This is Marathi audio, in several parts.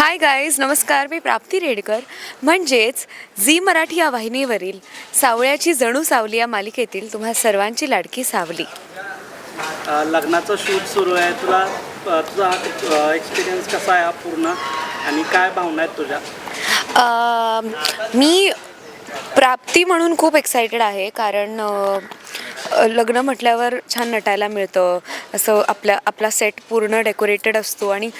हाय गाईज नमस्कार मी प्राप्ती रेडकर. म्हणजेच झी मराठी या वाहिनीवरील सावळ्याची जणू सावली या मालिकेतील तुम्हा सर्वांची लाडकी सावली. अ, लग्नाचं शूट सुरू आहे. तुला अ, तुझा एक्सपिरियन्स कसा आहे हा पूर्ण? आणि काय भावना आहेत तुझ्या? अं, मी प्राप्ती म्हणून खूप एक्सायटेड आहे. कारण अं, लग्न म्हटल्यावर छान नटायला मिळतं. असं आपल्या आपला सेट पूर्ण डेकोरेटेड असतो आणि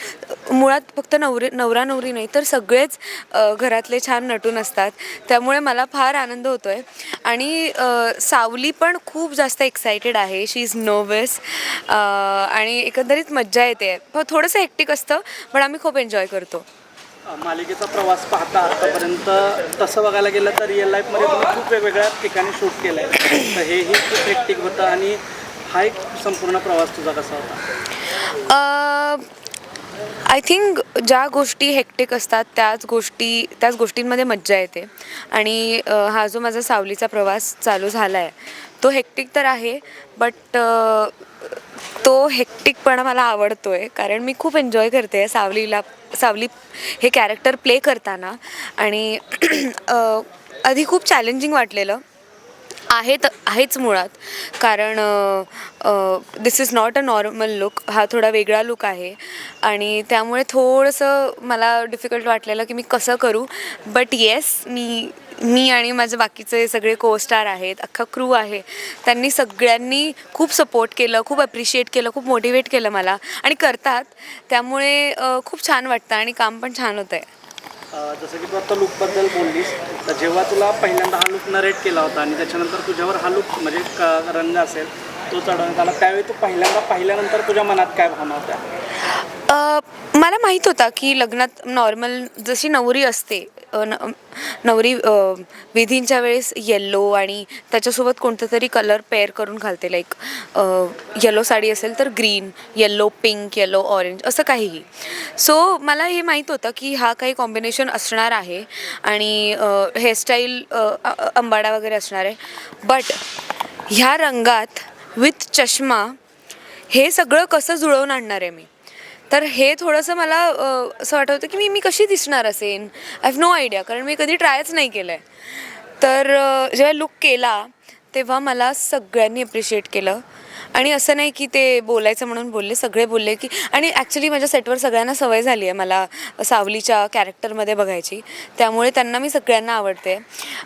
मुळात फक्त नवरी नवरा नवरी नाही तर सगळेच घरातले छान नटून असतात. त्यामुळे मला फार आनंद होतो आहे आणि सावली पण खूप जास्त एक्सायटेड आहे. शी इज नर्वस आणि एकंदरीत मज्जा येते. थोडंसं हेक्टिक असतं पण आम्ही खूप एन्जॉय करतो. मालिकेचा प्रवास पाहता आतापर्यंत तसं बघायला गेलं तर रिअल लाईफमध्ये तुम्ही खूप वेगवेगळ्या ठिकाणी शूट केलं आहे तर हेही खूप हेक्टिक होतं आणि हा एक संपूर्ण प्रवास तुझा कसा होता? आय थिंक ज्या गोष्टी हेक्टिक असतात त्याच गोष्टी त्याच गोष्टींमध्ये मज्जा येते. आणि हा जो माझा सावलीचा प्रवास चालू झाला आहे तो हेक्टिक तर आहे बट तो हेक्टिकपणा मला आवडतो आहे कारण मी खूप एन्जॉय करते सावलीला सावली हे कॅरेक्टर प्ले करताना आणि आधी खूप चॅलेंजिंग वाटलेलं. आहेत आहेच मुळात. कारण this is not a normal look हा थोडा वेगळा लुक आहे. आणि त्यामुळे थोडंसं मला डिफिकल्ट वाटलेलं की मी कसं करू. बट येस मी मी आणि माझे बाकीचे सगळे को स्टार आहेत अख्खा क्रू आहे. त्यांनी सगळ्यांनी खूप सपोर्ट केलं खूप अप्रिशिएट केलं खूप मोटिवेट केलं मला. आणि करतात. त्यामुळे खूप छान वाटतं आणि काम पण छान होतं आहे जसं की तू आता लुकबद्दल बोललीस तर जेव्हा तुला पहिल्यांदा हा लुक नरेट केला होता आणि त्याच्यानंतर तुझ्यावर हा लुक म्हणजे क- रंग असेल तो चढवण्यात आला त्यावेळी तू पहिल्यांदा पाहिल्यानंतर तुझ्या मनात काय भावना होत्या? मला माहीत होता की लग्नात नॉर्मल जशी नवरी असते न- नवरी विधींच्या वेळेस येल्लो आणि त्याच्यासोबत कोणतं तरी कलर पेअर करून घालते लाईक येलो साडी असेल तर green yellow pink yellow orange असं काहीही. सो मला हे माहीत होतं की हा काही कॉम्बिनेशन असणार आहे आणि हेअरस्टाईल अंबाडा वगैरे असणार आहे. बट ह्या रंगात विथ चष्मा हे सगळं कसं जुळवून आणणार आहे मी? तर हे थोडंसं मला अ, असं वाटत होतं की मी मी कशी दिसणार असेन? आय हॅव नो आयडिया कारण मी कधी ट्रायच नाही केलं आहे तर अ, जेव्हा लुक केला तेव्हा मला सगळ्यांनी अप्रिशिएट केलं. आणि असं नाही की ते बोलायचं म्हणून बोलले सगळे बोलले की आणि ॲक्च्युली माझ्या सेटवर सगळ्यांना सवय झाली आहे मला सावलीच्या कॅरेक्टरमध्ये बघायची. त्यामुळे त्यांना मी सगळ्यांना आवडते.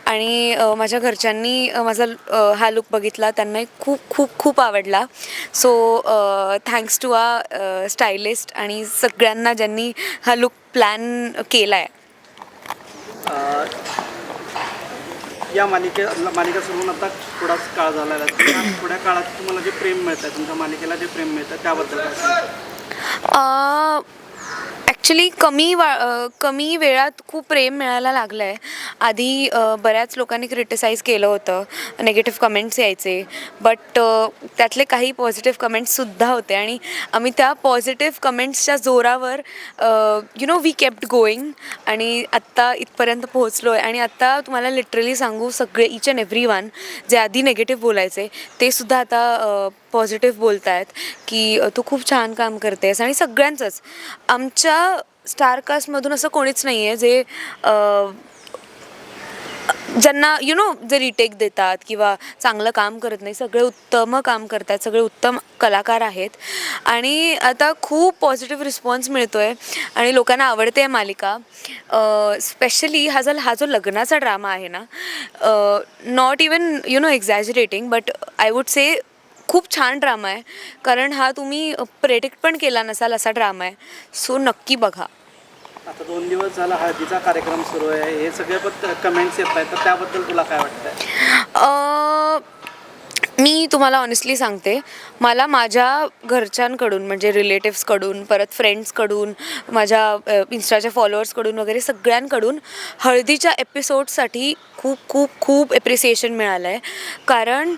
आणि माझ्या घरच्यांनी माझा हा लुक बघितला त्यांनाही खूप खूप खूप आवडला. So thanks to a stylist आणि सगळ्यांना ज्यांनी हा लुक प्लॅन केला आहे या मालिके मालिका सुरू होऊन आता थोडाच काळ झालेला आहे थोड्या काळात तुम्हाला जे प्रेम मिळतं तुमच्या मालिकेला जे प्रेम मिळतं त्याबद्दल काय सांगता? ॲक्च्युली कमी वा कमी वेळात खूप प्रेम मिळायला लागलं आहे आधी बऱ्याच लोकांनी क्रिटिसाईज केलं होतं नेगेटिव्ह कमेंट्स यायचे बट त्यातले काही पॉझिटिव्ह कमेंट्ससुद्धा होते. आणि आम्ही त्या पॉझिटिव्ह कमेंट्सच्या जोरावर you know we kept going आणि आत्ता इथपर्यंत पोहोचलो आहे आणि आत्ता तुम्हाला लिटरली सांगू सगळे इच अँड एव्हरी वन जे आधी नेगेटिव्ह बोलायचे ते सुद्धा आता पॉझिटिव्ह बोलत आहेत की तू खूप छान काम करतेस. आणि सगळ्यांचंच. आमच्या स्टारकास्टमधून असं कोणीच नाही आहे जे ज्यांना यु नो जे रिटेक देतात किंवा चांगलं काम करत नाही सगळे उत्तम काम करतात सगळे उत्तम कलाकार आहेत. आणि आता खूप पॉझिटिव्ह रिस्पॉन्स मिळतो आहे आणि लोकांना आवडते आहे मालिका. स्पेशली हा जर हा जो लग्नाचा ड्रामा आहे ना not even you know exaggerating but I would say खूप छान ड्रामा आहे. कारण हा तुम्ही प्रेडिक्ट पण केला नसाल असा ड्रामा आहे. सो नक्की बघा. आता दोन दिवस झाला हळदीचा कार्यक्रम सुरू आहे. हे सगळे पण कमेंट्स येत आहेत. तर त्याबद्दल तुला काय वाटतंय? अ, मी तुम्हाला ऑनेस्टली सांगते. मला माझ्या घरच्यांकडून म्हणजे रिलेटिव्सकडून परत फ्रेंड्सकडून माझ्या इन्स्टाच्या फॉलोअर्सकडून वगैरे सगळ्यांकडून हळदीच्या एपिसोडसाठी खूप खूप खूप एप्रिसिएशन मिळालं आहे कारण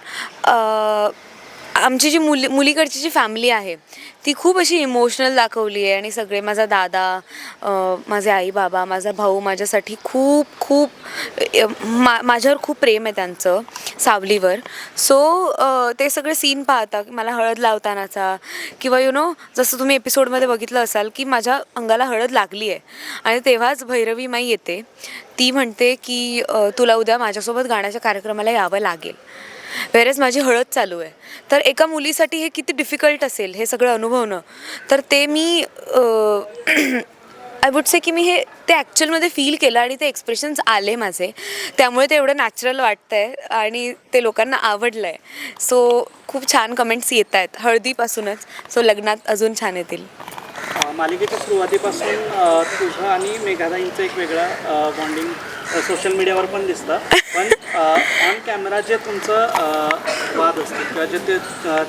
आमची जी मुली मुलीकडची जी फॅमिली आहे ती खूप अशी इमोशनल दाखवली आहे आणि सगळे माझा दादा माझे आई बाबा माझा भाऊ माझ्यासाठी खूप खूप मा माझ्यावर खूप प्रेम आहे त्यांचं सावलीवर. सो ते सगळे सीन पाहता मला हळद लावतानाचा किंवा यु नो जसं तुम्ही एपिसोडमध्ये बघितलं असाल की माझ्या अंगाला हळद लागली आहे. आणि तेव्हाच भैरवी माई येते. ती म्हणते की तुला उद्या माझ्यासोबत गाण्याच्या कार्यक्रमाला यावं लागेल. वेरेज माझी हळद चालू आहे. तर एका मुलीसाठी हे किती डिफिकल्ट असेल हे सगळं अनुभवणं. तर ते मी आय वुड से की मी हे ते ॲक्च्युअलमध्ये फील केलं आणि ते एक्सप्रेशन्स आले माझे. त्यामुळे ते एवढं नॅचरल वाटतं आहे आणि ते लोकांना आवडलं आहे सो खूप छान कमेंट्स येत आहेत हळदीपासूनच. सो लग्नात अजून छान येतील. मालिकेच्या सुरुवातीपासून तुझं आणि मेघादाईंचं एक वेगळा बॉन्डिंग सोशल मीडियावर पण दिसतं पण ऑन कॅमेरा जे तुमचं वाद असते किंवा जे ते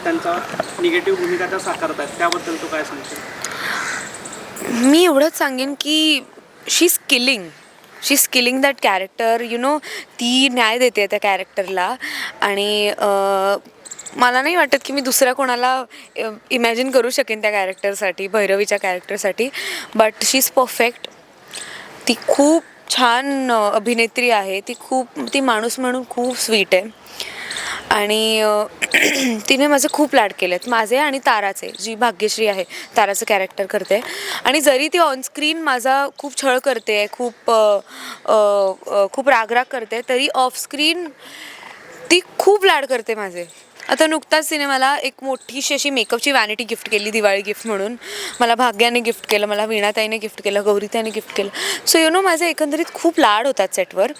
त्यांचा निगेटिव्ह भूमिका त्या साकारत आहेत त्याबद्दल तू काय सांगशील? मी एवढंच सांगेन की she's killing she's killing that character you know ती न्याय देते त्या कॅरेक्टरला आणि मला नाही वाटत की मी दुसऱ्या कोणाला इमॅजिन करू शकेन त्या कॅरेक्टरसाठी भैरवीच्या कॅरेक्टरसाठी बट शी इज परफेक्ट ती खूप छान अभिनेत्री आहे. ती खूप ती माणूस म्हणून खूप स्वीट आहे. आणि तिने माझे खूप लाड केलेत माझे आणि ताराचे जी भाग्यश्री आहे ताराचं कॅरेक्टर करते. आणि जरी ती ऑनस्क्रीन माझा खूप छळ करते खूप खूप रागराग करते तरी ऑफस्क्रीन ती खूप लाड करते माझे. आता नुकताच तिने मला एक मोठीशी अशी मेकअपची वॅनिटी गिफ्ट केली दिवाळी गिफ्ट म्हणून. मला भाग्याने गिफ्ट केलं मला वीणाताईने गिफ्ट केलं गौरीताईने गिफ्ट केलं. सो यु नो माझे एकंदरीत खूप लाड होतात सेटवर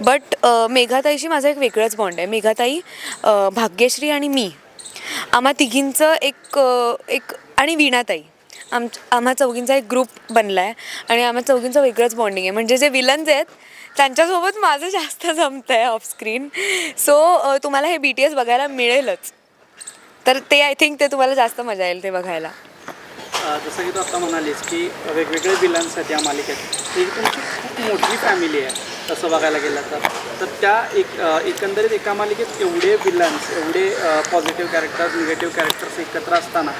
बट मेघाताईशी माझा एक वेगळंच बॉन्ड आहे. मेघाताई भाग्यश्री आणि मी आम्हा तिघींचं एक एक आणि वीणाताई. आम आम्हा चौघींचा एक ग्रुप बनला आहे आणि आम्हा चौघींचं वेगळंच बॉन्डिंग आहे. म्हणजे जे विलन्स आहेत त्यांच्यासोबत माझं जास्त जमतं आहे ऑफस्क्रीन सो तुम्हाला हे बी टी एस बघायला मिळेलच. तर ते आय थिंक ते तुम्हाला जास्त मजा येईल ते बघायला. जसं की तू आता म्हणालीस की वेगवेगळे विलन्स आहेत या मालिकेत. ही तुमची खूप मोठी फॅमिली आहे तसं बघायला गेलं तर. तर त्या एक एकंदरीत एका मालिकेत एवढे विलन्स एवढे पॉझिटिव्ह कॅरेक्टर्स निगेटिव्ह कॅरेक्टर्स एकत्र असताना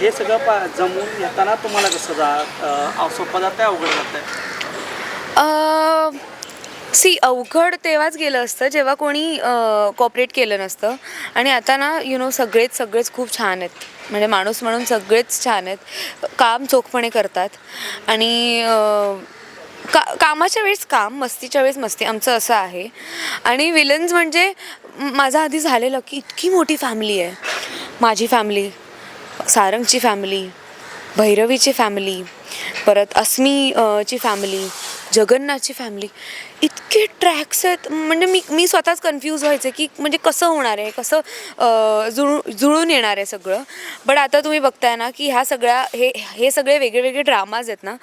हे सगळं पा जमून घेताना तुम्हाला कसं जा सोपं जातं आहे अवघड जातं आहे सी अवघड तेव्हाच गेलं असतं जेव्हा कोणी कॉपरेट केलं नसतं. आणि आता ना यु नो सगळेच सगळेच खूप छान आहेत. म्हणजे माणूस म्हणून सगळेच छान आहेत. काम चोखपणे करतात. आणि का कामाच्या वेळेस काम मस्तीच्या वेळेस मस्ती आमचं असं आहे. आणि विलन्स म्हणजे माझं आधी झालेलं की इतकी मोठी फॅमिली आहे. माझी फॅमिली सारंगची फॅमिली भैरवीची फॅमिली परत अस्मी ची फॅमिली जगन्नाथची फॅमिली इतके ट्रॅक्स आहेत. म्हणजे मी मी स्वतःच कन्फ्यूज व्हायचे की म्हणजे कसं होणार आहे? कसं जुळू जुळून येणार आहे सगळं? बट आता तुम्ही बघताय ना की ह्या सगळ्या हे हे सगळे वेगळे वेगळे ड्रामाज आहेत ना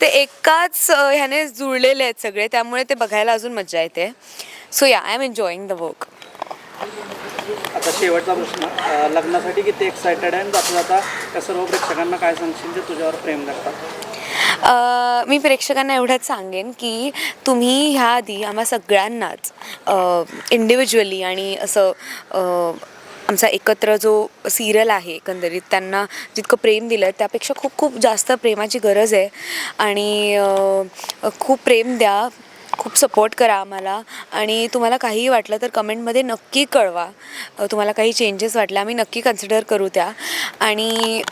ते एकाच ह्याने जुळलेले आहेत सगळे. त्यामुळे ते बघायला अजून मजा येते. So yeah I am enjoying the work आता शेवटचा प्रश्न लग्नासाठी किती एक्सायटेड आहे? आणि जाता जाता त्या सर्व प्रेक्षकांना काय सांगशील ते तुझ्यावर प्रेम करतात? मी प्रेक्षकांना एवढंच सांगेन की तुम्ही ह्या आधी आम्हा सगळ्यांनाच इंडिव्हिज्युअली आणि असं आमचा एकत्र जो सिरियल आहे एकंदरीत त्यांना जितकं प्रेम दिलं आहे त्यापेक्षा खूप खूप जास्त प्रेमाची गरज आहे. आणि खूप प्रेम द्या खूप सपोर्ट करा आम्हाला. आणि तुम्हाला काहीही वाटलं तर कमेंटमध्ये नक्की कळवा. तुम्हाला काही चेंजेस वाटले आम्ही नक्की कन्सिडर करू त्या. आणि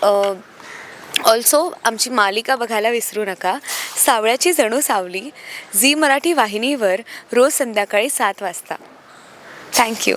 ऑल्सो आमची मालिका बघायला विसरू नका. सावळ्याची जणू सावली झी मराठी वाहिनीवर रोज संध्याकाळी सात वाजता. थँक्यू